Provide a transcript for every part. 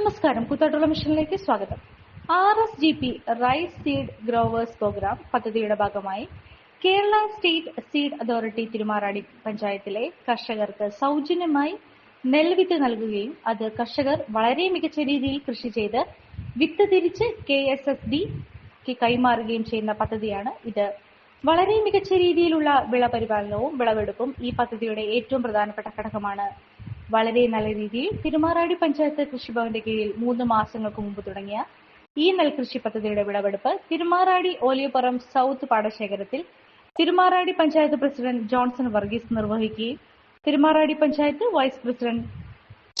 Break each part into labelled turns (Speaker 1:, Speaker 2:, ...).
Speaker 1: നമസ്കാരം. കൂത്താട്ടുള്ള മിഷനിലേക്ക് സ്വാഗതം. R S G P rice seed growers programme പദ്ധതിയുടെ ഭാഗമായി Kerala state seed authority Thirumarady പഞ്ചായത്തിലെ കർഷകർക്ക് സൗജന്യമായി നെൽവിത്ത് നൽകുകയും അത് കർഷകർ വളരെ മികച്ച രീതിയിൽ കൃഷി ചെയ്ത് വിത്ത് തിരിച്ച് കെ എസ് എസ് ഡിക്ക് കൈമാറുകയും ചെയ്യുന്ന പദ്ധതിയാണ് ഇത്. വളരെ മികച്ച രീതിയിലുള്ള വിളപരിപാലനവും വിളവെടുപ്പും ഈ പദ്ധതിയുടെ ഏറ്റവും പ്രധാനപ്പെട്ട ഘടകമാണ്. വളരെ നല്ല രീതിയിൽ തിരുമാറാടി പഞ്ചായത്ത് കൃഷിഭവന്റെ കീഴിൽ മൂന്ന് മാസങ്ങൾക്ക് മുമ്പ് തുടങ്ങിയ ഈ നെൽകൃഷി പദ്ധതിയുടെ വിളവെടുപ്പ് തിരുമാറാടി ഓലിയപ്പുറം സൗത്ത് പാടശേഖരത്തിൽ തിരുമാറാടി പഞ്ചായത്ത് പ്രസിഡന്റ് ജോൺസൺ വർഗീസ് നിർവഹിക്കുകയും തിരുമാറാടി പഞ്ചായത്ത് വൈസ് പ്രസിഡന്റ്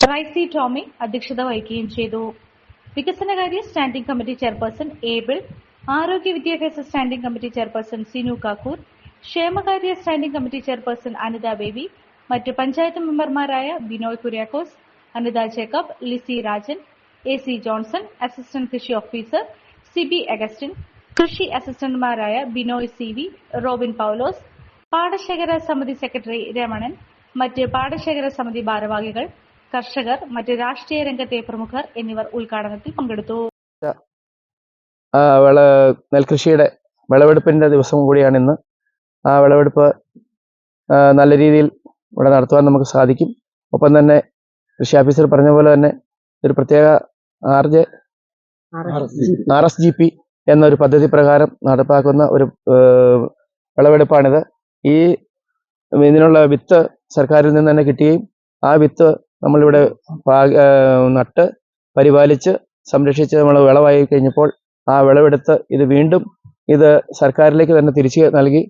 Speaker 1: റൈസി ടോമി അധ്യക്ഷത വഹിക്കുകയും ചെയ്തു. വികസനകാര്യ സ്റ്റാൻഡിംഗ് കമ്മിറ്റി ചെയർപേഴ്സൺ ഏബിൾ ആരോഗ്യ വിദ്യാഭ്യാസ standing committee chairperson Sinu Kakkoor ക്ഷേമകാര്യ standing committee chairperson Anitha Baby മറ്റ് പഞ്ചായത്ത് മെമ്പർമാരായ Binoy Kuriakose Anitha Jacob Lissy Rajan A C Johnson assistant കൃഷി ഓഫീസർ സിബി അഗസ്റ്റിൻ കൃഷി അസിസ്റ്റന്റുമാരായ Binoy C V Robin Paulose പാടശേഖര സമിതി secretary Ramanan മറ്റ് പാടശേഖര സമിതി ഭാരവാഹികൾ കർഷകർ മറ്റ് രാഷ്ട്രീയ രംഗത്തെ പ്രമുഖർ എന്നിവർ ഉദ്ഘാടനത്തിൽ പങ്കെടുത്തു.
Speaker 2: നെൽകൃഷിയുടെ വിളവെടുപ്പിന്റെ ദിവസം കൂടിയാണ് ഇന്ന്. ആ വിളവെടുപ്പ് നല്ല രീതിയിൽ ഇവിടെ നടത്തുവാൻ നമുക്ക് സാധിക്കും. ഒപ്പം തന്നെ കൃഷി ഓഫീസർ പറഞ്ഞ പോലെ തന്നെ ഒരു പ്രത്യേക R J R S G P എന്നൊരു പദ്ധതി പ്രകാരം നടപ്പാക്കുന്ന ഒരു വിളവെടുപ്പാണിത്. ഈ ഇതിനുള്ള വിത്ത് സർക്കാരിൽ നിന്ന് തന്നെ കിട്ടുകയും ആ വിത്ത് നമ്മളിവിടെ നട്ട് പരിപാലിച്ച് സംരക്ഷിച്ച് നമ്മൾ വിളവായി കഴിഞ്ഞപ്പോൾ ആ വിളവെടുത്ത് ഇത് വീണ്ടും ഇത് സർക്കാരിലേക്ക് തന്നെ തിരിച്ചു നൽകി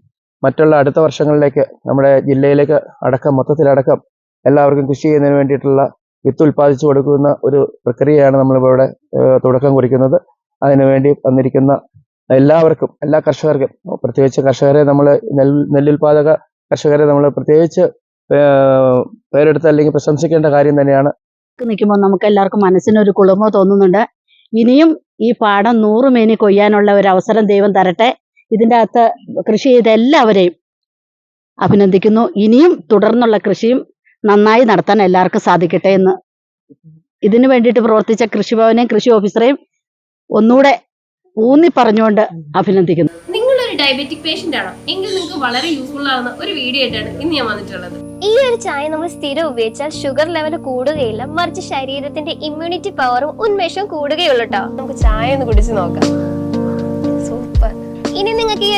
Speaker 2: മറ്റുള്ള അടുത്ത വർഷങ്ങളിലേക്ക് നമ്മുടെ ജില്ലയിലേക്ക് അടക്കം മൊത്തത്തിലടക്കം എല്ലാവർക്കും കൃഷി ചെയ്യുന്നതിന് വേണ്ടിയിട്ടുള്ള വിത്ത് ഉൽപ്പാദിച്ചു കൊടുക്കുന്ന ഒരു പ്രക്രിയയാണ് നമ്മളിപ്പോൾ ഇവിടെ തുടക്കം കുറിക്കുന്നത്. അതിനുവേണ്ടി വന്നിരിക്കുന്ന എല്ലാവർക്കും എല്ലാ കർഷകർക്കും പ്രത്യേകിച്ച് കർഷകരെ നമ്മൾ നെൽ നെല്ലുൽപാദക കർഷകരെ നമ്മൾ പ്രത്യേകിച്ച് പേരെടുത്ത് അല്ലെങ്കിൽ പ്രശംസിക്കേണ്ട കാര്യം തന്നെയാണ്.
Speaker 3: നിൽക്കുമ്പോൾ നമുക്ക് എല്ലാവർക്കും മനസ്സിനൊരു കുളിർമ തോന്നുന്നുണ്ട്. ഇനിയും ഈ പാടം നൂറുമേനി കൊയ്യാനുള്ള ഒരു അവസരം ദൈവം തരട്ടെ. ഇതിന്റെ അകത്ത് കൃഷി ചെയ്ത എല്ലാവരെയും അഭിനന്ദിക്കുന്നു. ഇനിയും തുടർന്നുള്ള കൃഷിയും നന്നായി നടത്താൻ എല്ലാവർക്കും സാധിക്കട്ടെ എന്ന്. ഇതിനു വേണ്ടിയിട്ട് പ്രവർത്തിച്ച കൃഷിഭവനെയും കൃഷി ഓഫീസറെയും ഒന്നുകൂടെ ഊന്നി പറഞ്ഞുകൊണ്ട് അഭിനന്ദിക്കുന്നു.
Speaker 4: നിങ്ങളൊരു ഡയബറ്റിക് പേഷ്യന്റ് ആണോ? എങ്കിൽ നിങ്ങൾക്ക് വളരെ യൂസ്ഫുൾ ആവുന്ന ഒരു വീഡിയോ ആയിട്ടാണ് ഇന്ന് ഞാൻ വന്നിട്ടുള്ളത്.
Speaker 5: ഈ ഒരു ചായ നമ്മൾ സ്ഥിരം ഉപയോഗിച്ചാൽ ഷുഗർ ലെവൽ കൂടുകയില്ല മറിച്ച് ശരീരത്തിന്റെ ഇമ്മ്യൂണിറ്റി പവറും ഉന്മേഷവും കൂടുകയുള്ളൂ കേട്ടോ
Speaker 4: നമുക്ക് ചായ ഒന്ന് കുടിച്ച് നോക്കാം.